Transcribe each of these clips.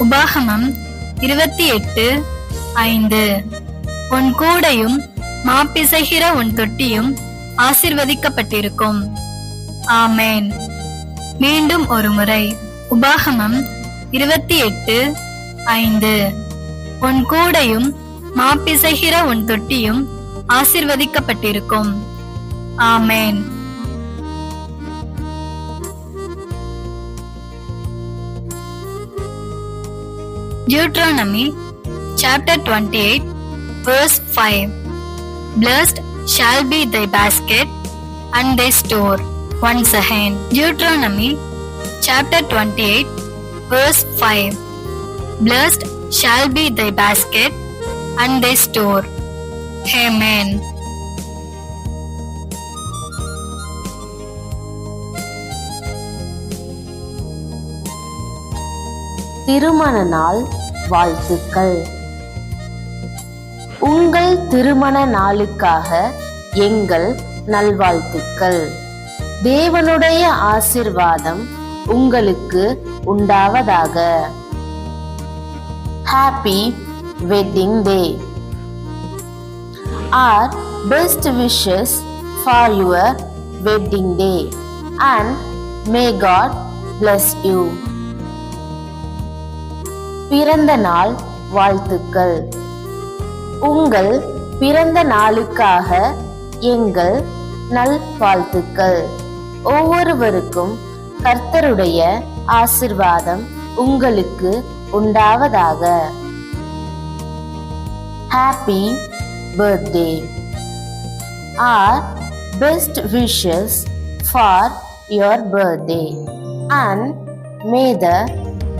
உபாகமம் இருபத்தி எட்டு ஐந்து. உன் கூடையும் மாப்பிசைகிற உன் தொட்டியும் ஆசிர்வதிக்கப்பட்டிருக்கும். ஆமேன். மீண்டும் ஒரு முறை உபாகமம் இருபத்தி எட்டு ஐந்து. உன் கூடையும் மாப்பிசைகிற உன் தொட்டியும் ஆசிர்வதிக்கப்பட்டிருக்கும். ஆமேன். Deuteronomy chapter 28 verse 5 Blessed shall be thy basket and thy store. Once again, Deuteronomy chapter 28 verse 5 Blessed shall be thy basket and thy store. Amen. திருமண நாள் வாழ்த்துக்கள். உங்கள் திருமண நாளுக்காக எங்கள் நல்வாழ்த்துக்கள். தேவனுடைய ஆசிர்வாதம் உங்களுக்கு உண்டாவதாக. Happy wedding day our best wishes for your wedding day and may God bless you பிறந்த நாள் வாழ்த்துக்கள். உங்கள் பிறந்த நாளுக்காக எங்கள் நல் வாழ்த்துக்கள். ஒவ்வொருவருக்கும் கர்த்தருடைய ஆசிர்வாதம் உங்களுக்கு உண்டாவதாக. Happy birthday our best wishes for your birthday and may the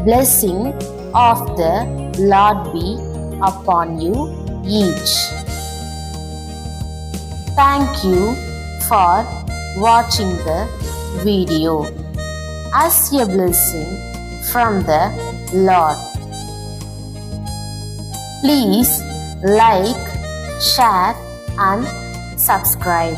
blessing of the Lord be upon you each. Thank you for watching the video as a blessing from the Lord. Please like, share, and subscribe.